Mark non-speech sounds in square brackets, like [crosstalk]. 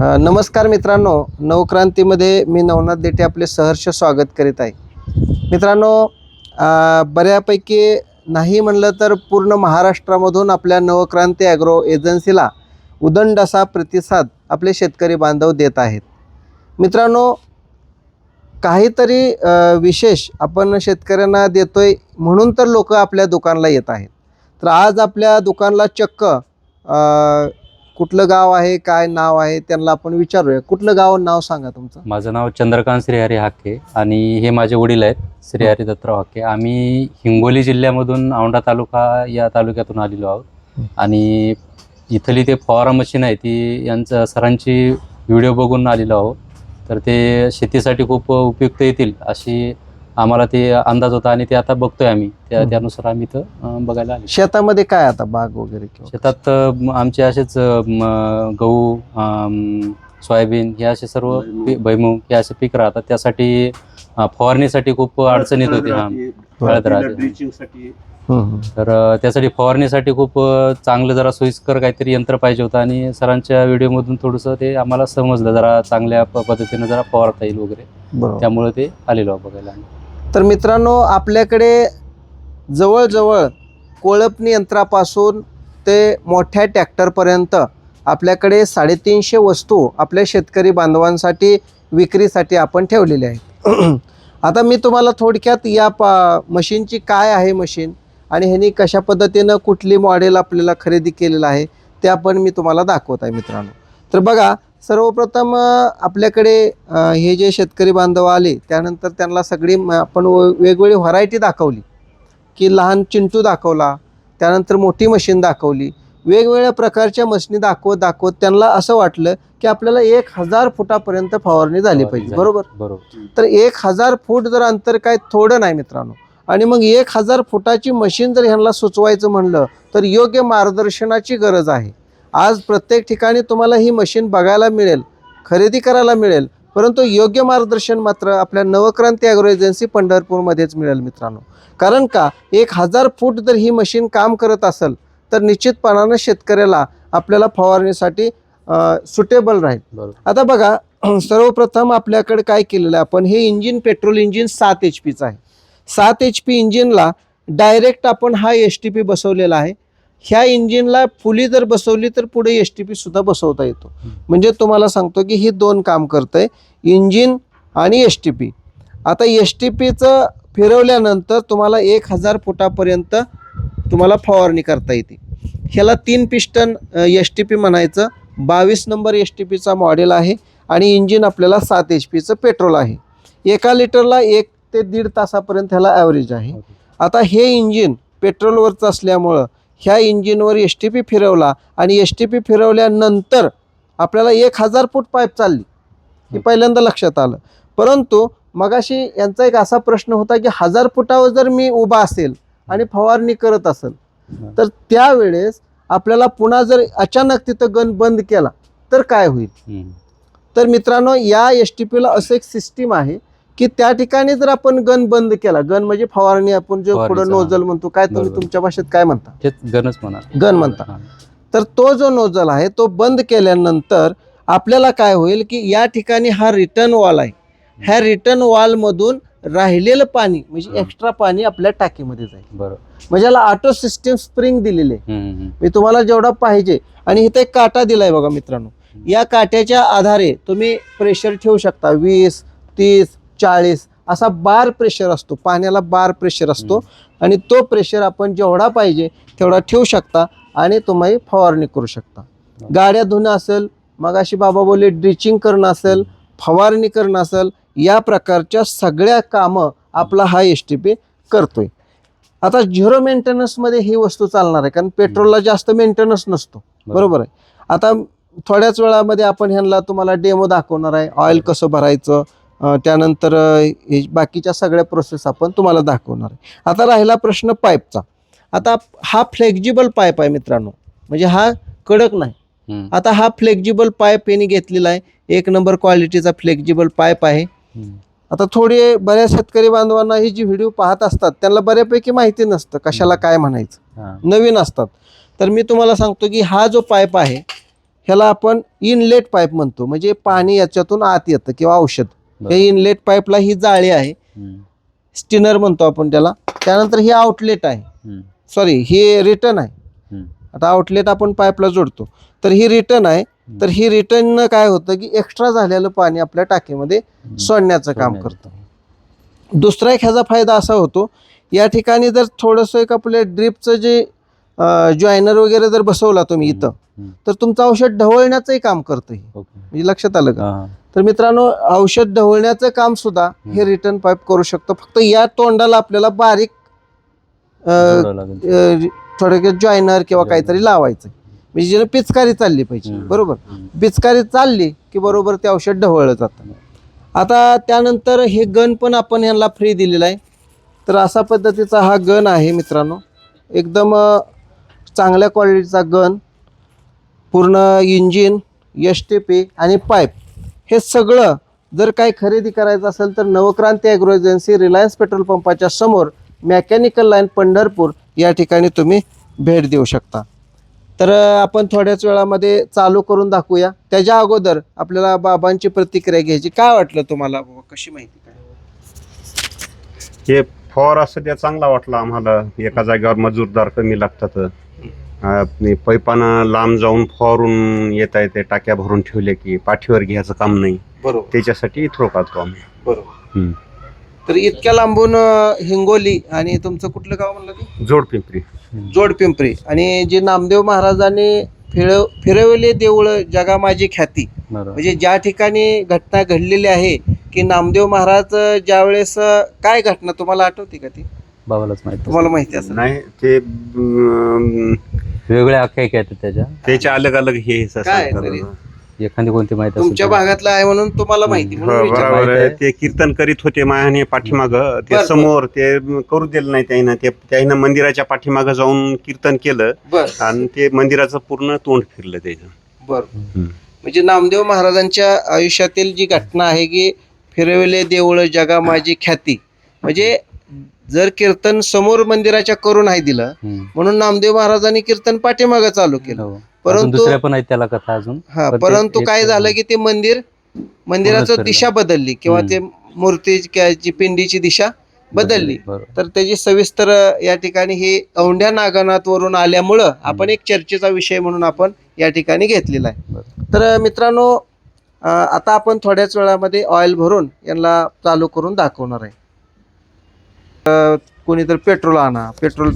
नमस्कार मित्रांनो नवक्रांतीमध्ये मी नवनाथ देठे आपले सहर्ष स्वागत करीत आहे. मित्रांनो बऱ्यापैकी नाही म्हणलं तर पूर्ण महाराष्ट्रामधून आपल्या नवक्रांती ॲग्रो एजन्सीला उदंड असा प्रतिसाद आपले शेतकरी बांधव देत आहेत. मित्रांनो काहीतरी विशेष आपण शेतकऱ्यांना देतो आहे म्हणून तर लोक आपल्या दुकानला येत आहेत. तर आज आपल्या दुकानला चक्क कुठलं गाव आहे काय नाव आहे त्यांना आपण विचारूया. कुठलं गाव नाव सांगा तुमचं? माझं नाव चंद्रकांत श्रीहरी हाके आणि हे माझे वडील आहेत श्रीहरी दत्तराव हाके. आम्ही हिंगोली जिल्ह्यामधून औंढा तालुका या तालुक्यातून आलेलो आहोत. आणि इथली ते फवारा मशीन आहे ती यांचं सरांची व्हिडिओ बघून आलेलो आहोत. तर ते शेतीसाठी खूप उपयुक्त येतील अशी आम्हाला ते अंदाज होता आणि ते आता बघतोय आम्ही. त्या. त्यानुसार आम्ही इथं बघायला आले शेतामध्ये काय आता बाग वगैरे किंवा शेतात आमचे असेच गहू सोयाबीन हे असे सर्व पी- भुईमूग हे असे पीक राहतात. त्यासाठी फवारणीसाठी खूप अडचण येत होती हा राहते. हं, हं. तर त्यासाठी फवारणीसाठी खूप चांगलं जरा सोयीस्कर काहीतरी यंत्र पाहिजे होतं आणि सरांच्या व्हिडिओमधून थोडंसं ते आम्हाला समजलं. जरा चांगल्या पद्धतीनं जरा फवारता येईल वगैरे. त्यामुळे ते आलेलो बघायला आम्ही. तर मित्रांनो आपल्याकडे जवळजवळ कोळपणी यंत्रापासून ते मोठ्या टॅक्टरपर्यंत आपल्याकडे साडेतीनशे वस्तू आपल्या शेतकरी बांधवांसाठी विक्रीसाठी आपण ठेवलेल्या आहेत. [clears throat] आता मी तुम्हाला थोडक्यात या पा मशीनची काय आहे मशीन आणि ह्यांनी कशा पद्धतीनं कुठली मॉडेल आपल्याला खरेदी केलेलं आहे ते आपण मी तुम्हाला दाखवत आहे मित्रांनो. तर बघा सर्वप्रथम आपल्याकडे हे जे शेतकरी बांधव आले त्यानंतर त्यांना सगळी आपण व- वेगवेगळी व्हरायटी दाखवली. की लहान चिंटू दाखवला त्यानंतर मोठी मशीन दाखवली. वेगवेगळ्या प्रकारच्या मशीनी दाखवत दाखवत त्यांना असं वाटलं की आपल्याला एक हजार फुटापर्यंत फवारणी झाली पाहिजे. बरोबर? बरोबर. तर एक हजार फूट जर अंतर काय थोडं नाही मित्रांनो. आणि मग एक हजार फुटाची मशीन जर ह्यांना सुचवायचं म्हणलं तर योग्य मार्गदर्शनाची गरज आहे. आज प्रत्येक ठिकाणी तुम्हाला ही मशीन बघायला मिळेल खरेदी करायला मिळेल परंतु योग्य मार्गदर्शन मात्र आपल्या नवक्रांती ॲग्रो एजन्सी पंढरपूरमध्येच मिळेल मित्रांनो. कारण का एक हजार फूट जर ही मशीन काम करत असेल तर निश्चितपणानं शेतकऱ्याला आपल्याला फवारणीसाठी सुटेबल राहील. आता बघा [clears throat] सर्वप्रथम आपल्याकडे काय केलेलं आहे आपण हे इंजिन पेट्रोल इंजिन सात एच पीचं आहे. सात एच पी इंजिनला डायरेक्ट आपण हा एस टी पी बसवलेला आहे. ह्या इंजिनला फुली जर बसवली तर पुढे एस टी पी सुद्धा बसवता येतो. म्हणजे तुम्हाला सांगतो की ही दोन काम करतंय इंजिन आणि एस टी पी आता एस टी पीचं फिरवल्यानंतर तुम्हाला एक हजार फुटापर्यंत तुम्हाला फवारणी करता येते. ह्याला तीन पिस्टन एस टी पी म्हणायचं. बावीस नंबर एस टी पीचा मॉडेल आहे आणि इंजिन आपल्याला सात एच पीचं पेट्रोल आहे. एका लिटरला एक ते दीड तासापर्यंत ह्याला ॲव्हरेज आहे. आता हे इंजिन पेट्रोलवरचं असल्यामुळं ह्या इंजिनवर एस टी पी फिरवला आणि एस टी पी फिरवल्यानंतर आपल्याला एक हजार फूट पाईप चालली. हे पहिल्यांदा लक्षात आलं. परंतु मगाशी यांचा एक असा प्रश्न होता की हजार फुटावर जर मी उभा असेल आणि फवारणी करत असेल तर त्यावेळेस आपल्याला पुन्हा जर अचानक तिथं गन बंद केला तर काय होईल. तर मित्रांनो या एस टी पीला असं एक सिस्टीम आहे की त्या ठिकाणी जर आपण गन बंद केला गन म्हणजे फवारणी आपण जो पुढे नोजल म्हणतो काय तुम्ही. तुमच्या भाषेत काय म्हणता? गणच म्हणा गन म्हणता. तर तो जो नोजल आहे तो बंद केल्यानंतर आपल्याला काय होईल की या ठिकाणी हा रिटर्न वॉल आहे. ह्या रिटर्न वॉलमधून राहिलेलं पाणी म्हणजे. एक्स्ट्रा पाणी आपल्या टाकीमध्ये जाईल. बरोबर. म्हणजे याला ऑटो सिस्टीम स्प्रिंग दिलेली आहे. मी तुम्हाला जेवढा पाहिजे आणि इथे एक काटा दिलाय बघा मित्रांनो. या काट्याच्या आधारे तुम्ही प्रेशर ठेवू शकता वीस तीस चाळीस असा बार प्रेशर असतो. पाण्याला बार प्रेशर असतो. आणि तो प्रेशर आपण जेवढा पाहिजे तेवढा ठेवू शकता आणि तुम्ही फवारणी करू शकता. गाड्या धुणं असेल मग अशी बाबा बोलले ड्रिचिंग करणं असेल फवारणी करणं असेल या प्रकारच्या सगळ्या कामं आपला हा एस टी पी करतोय. आता झिरो मेंटेनन्समध्ये ही वस्तू चालणार आहे कारण पेट्रोलला जास्त मेंटेनन्स नसतो. बरोबर. आहे. आता थोड्याच वेळामध्ये आपण ह्यांना तुम्हाला डेमो दाखवणार आहे. ऑइल कसं भरायचं त्यानंतर हे बाकीच्या सगळ्या प्रोसेस आपण तुम्हाला दाखवणार आहे. आता राहिला प्रश्न पाईपचा. आता हा फ्लेक्झिबल पाईप आहे मित्रांनो. म्हणजे हा कडक नाही. आता हा फ्लेक्झिबल पाईप यांनी घेतलेला आहे. एक नंबर क्वालिटीचा फ्लेक्झिबल पाईप आहे. आता थोडी बऱ्याच शेतकरी बांधवांना ही जी व्हिडिओ पाहत असतात त्यांना बऱ्यापैकी माहिती नसतं कशाला काय म्हणायचं. नवीन असतात. तर मी तुम्हाला सांगतो की हा जो पाईप आहे ह्याला आपण इनलेट पाईप म्हणतो. म्हणजे पाणी याच्यातून आत येतं किंवा औषध. हे इनलेट पाईपला ही जाळी आहे. स्टिनर म्हणतो आपण त्याला. त्यानंतर ही आउटलेट आहे. सॉरी ही रिटर्न आहे. आता आउटलेट आपण पाईपला जोडतो. तर ही रिटर्न आहे. तर ही रिटर्न काय होतं की एक्स्ट्रा झालेलं पाणी आपल्या टाकीमध्ये. सोडण्याचं काम. करतं. दुसरा एक ह्याचा फायदा असा होतो. या ठिकाणी जर थोडंसं एक आपल्या ड्रिपचं जे जॉयनर वगैरे जर बसवला तुम्ही इथं तर तुमचं औषध ढवळण्याचंही काम करतं. म्हणजे लक्षात आलं का. तर मित्रांनो औषध ढवळण्याचं काम सुद्धा हे रिटर्न पाईप करू शकतो. फक्त या तोंडाला आपल्याला बारीक थोडक्यात जॉयनर किंवा काहीतरी लावायचं म्हणजे ज्यानं पिचकारी चालली पाहिजे. बरोबर? पिचकारी चालली की बरोबर ते औषध ढवळलं जातं. आता त्यानंतर हे गन पण आपण यांना फ्री दिलेला आहे. तर असा पद्धतीचा हा गन आहे मित्रांनो. एकदम चांगल्या क्वालिटीचा गन पूर्ण इंजिन एस टी पी आणि पाईप हे सगळं जर काही खरेदी करायचं असेल तर Navkranti agro agency Reliance petrol पंपाच्या समोर मेकॅनिकल लाईन पंढरपूर या ठिकाणी तुम्ही भेट देऊ शकता. तर आपण थोड्याच वेळामध्ये चालू करून दाखवूया. त्याच्या अगोदर आपल्याला बाबांची प्रतिक्रिया घ्यायची. काय वाटलं तुम्हाला बाबा? कशी माहिती काय? हे फॉर असं त्या चांगला वाटला आम्हाला. एका जागेवर मजूरदार कमी लागतात. पैपानं लांब जाऊन फॉरून येता येते टाक्या भरून ठेवले की पाठीवर घ्यायचं काम नाही. बरोबर. त्याच्यासाठी इथं काढतो आम्ही बरोबर. हम्म. तर इतक्या लांबून अ, हिंगोली आणि तुमचं कुठलं गाव म्हणलं ते? जोड पिंपरी. जोड पिंपरी. आणि जे नामदेव महाराजांनी फिरव फिरवले देऊळ जगा माझी ख्याती. बरोबर. म्हणजे ज्या ठिकाणी घटना घडलेली आहे की नामदेव महाराज अ, ज्यावेळेस अ, काय घटना तुम्हाला आठवते का ती? बाबालाच माहिती तुम्हाला माहिती असेल. नाही ते अं, वेगवेगळ्या आख्यायिका आहेत त्याच्या. त्याच्या अलग अलग हे असं काय असं तरी? एखादी कोणती माहिती असेल तुमच्या तर- भागातलं आहे म्हणून तुम्हाला माहिती म्हणून हो, विचारलं. बरोबर आहे. ते कीर्तन करीत होते मायाने पाठीमाग. बरं, ते समोर ते करू दिलं नाही त्यानं ते त्यानं मंदिराच्या पाठीमागं जाऊन कीर्तन केलं. बर. आणि ते मंदिराचं पूर्ण तोंड फिरलं त्याचं. बर. म्हणजे नामदेव महाराजांच्या आयुष्यातील जी घटना आहे की फिरवले देऊळ जगा माझी ख्याती. म्हणजे जर कीर्तन समोर मंदिराच्या करून आहे दिलं. म्हणून नामदेव महाराजांनी कीर्तन पाठीमागं चालू केलं हो. परंतु पण आहेत त्याला कथा अजून हा परंतु काय झालं की ते मंदिर मंदिराचं. दिशा बदलली किंवा. ते मूर्तीची पिंडीची दिशा बदलली. तर त्याची सविस्तर या ठिकाणी ही औंढ्या नागनाथ वरून आल्यामुळं आपण एक चर्चेचा विषय म्हणून आपण या ठिकाणी घेतलेला आहे. तर मित्रांनो आता आपण थोड्याच वेळामध्ये ऑइल भरून यांना चालू करून दाखवणार आहे कोणी कोणीतरी पेट्रोल आणा. पेट्रोल